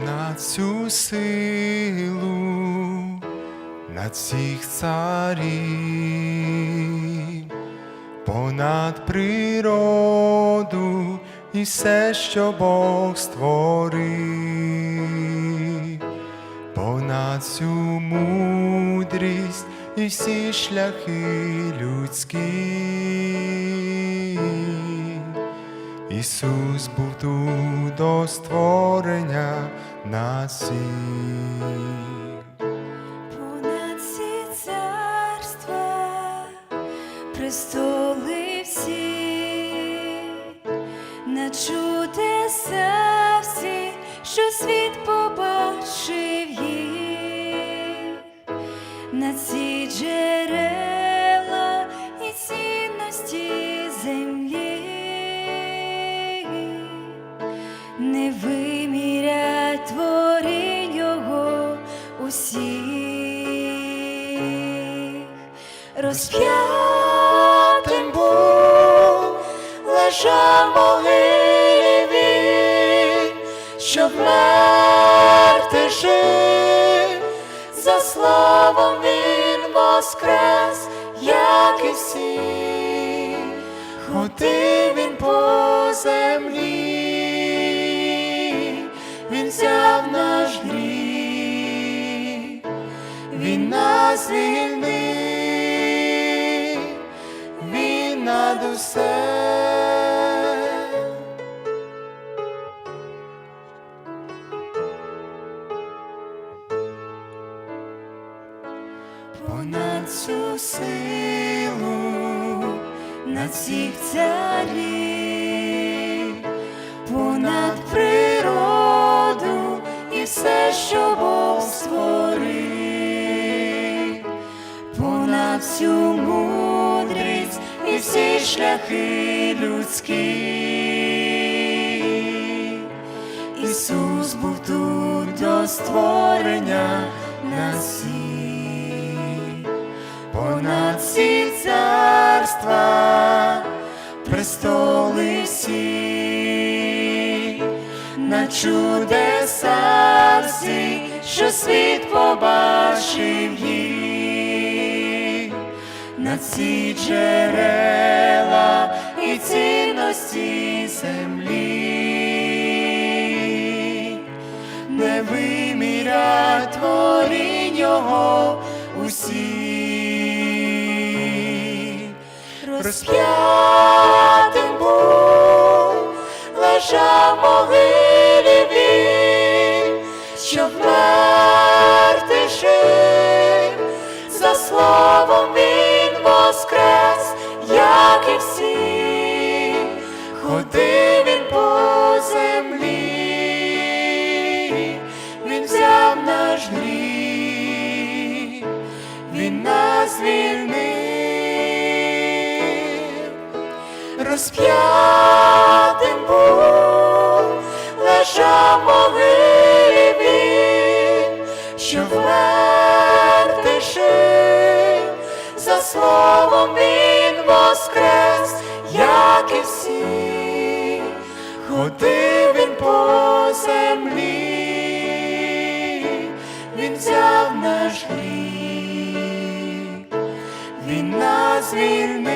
понад всю силу, над всіх царів, понад природу і все, що Бог створив, понад всю мудрість і всі шляхи людські. Ісус був тут до створення всіх. Понад всі царства, престоли всі, на чудеса всі, що світ побачив їх, на ці джерела і цінності землі. Не вимірять творінь його усіх, розп'ятим був, лежав могилі він, щоб мерти жив, за славом він воскрес, як і всі, ходив він по землі, взяв наш гріх, він нас звільнив, він над усе. Понад всю силу, над всіх царів, всю мудрість і всі шляхи людські. Ісус був тут до створення нас всіх. Понад всі царства, престоли всі, на чудеса всі, що світ побачив їх, на ці джерела і цінності землі. Не вимірять творінь його усі, розп'ятим був, лежав в могилі він, щоб вмерти як ходив по землі, він взяв наш гріх, він нас звільнив, розп'ятим був, лежав могилі що вмерти жив, ходив він по землі, він взяв наш гріх, він нас звільнив,